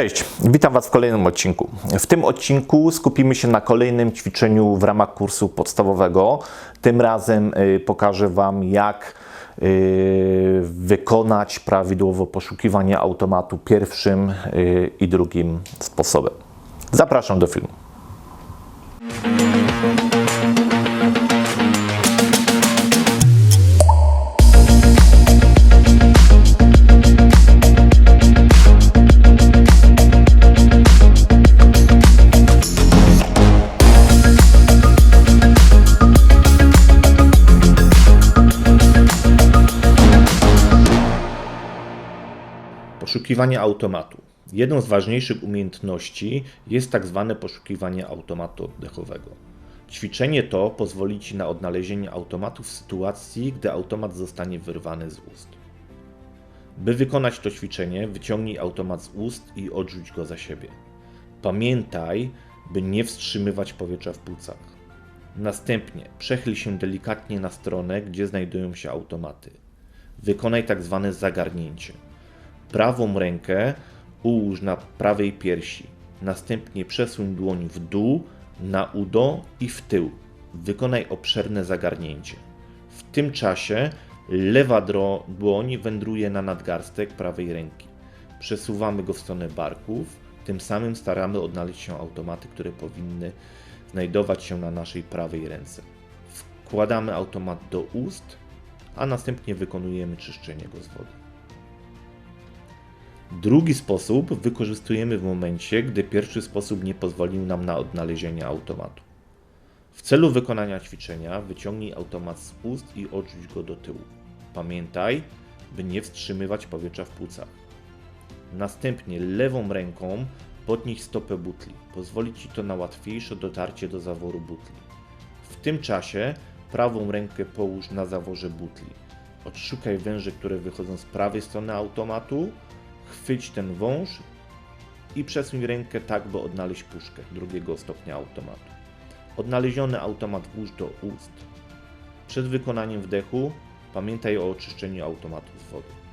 Cześć, witam Was w kolejnym odcinku. W tym odcinku skupimy się na kolejnym ćwiczeniu w ramach kursu podstawowego. Tym razem y, pokażę Wam, jak y, wykonać prawidłowo poszukiwanie automatu pierwszym y, i drugim sposobem. Zapraszam do filmu. Poszukiwanie automatu. Jedną z ważniejszych umiejętności jest tak zwane poszukiwanie automatu oddechowego. Ćwiczenie to pozwoli Ci na odnalezienie automatu w sytuacji, gdy automat zostanie wyrwany z ust. By wykonać to ćwiczenie, wyciągnij automat z ust i odrzuć go za siebie. Pamiętaj, by nie wstrzymywać powietrza w płucach. Następnie przechyl się delikatnie na stronę, gdzie znajdują się automaty. Wykonaj tak zwane zagarnięcie. Prawą rękę ułóż na prawej piersi. Następnie przesuń dłoń w dół, na udo i w tył. Wykonaj obszerne zagarnięcie. W tym czasie lewa dłoń wędruje na nadgarstek prawej ręki. Przesuwamy go w stronę barków. Tym samym staramy odnaleźć się automaty, które powinny znajdować się na naszej prawej ręce. Wkładamy automat do ust, a następnie wykonujemy czyszczenie go z wody. Drugi sposób wykorzystujemy w momencie, gdy pierwszy sposób nie pozwolił nam na odnalezienie automatu. W celu wykonania ćwiczenia wyciągnij automat z ust i odrzuć go do tyłu. Pamiętaj, by nie wstrzymywać powietrza w płucach. Następnie lewą ręką podnieś stopę butli. Pozwoli Ci to na łatwiejsze dotarcie do zaworu butli. W tym czasie prawą rękę połóż na zaworze butli. Odszukaj węże, które wychodzą z prawej strony automatu, chwyć ten wąż i przesuń rękę tak, by odnaleźć puszkę drugiego stopnia automatu. Odnaleziony automat włóż do ust. Przed wykonaniem wdechu pamiętaj o oczyszczeniu automatu z wody.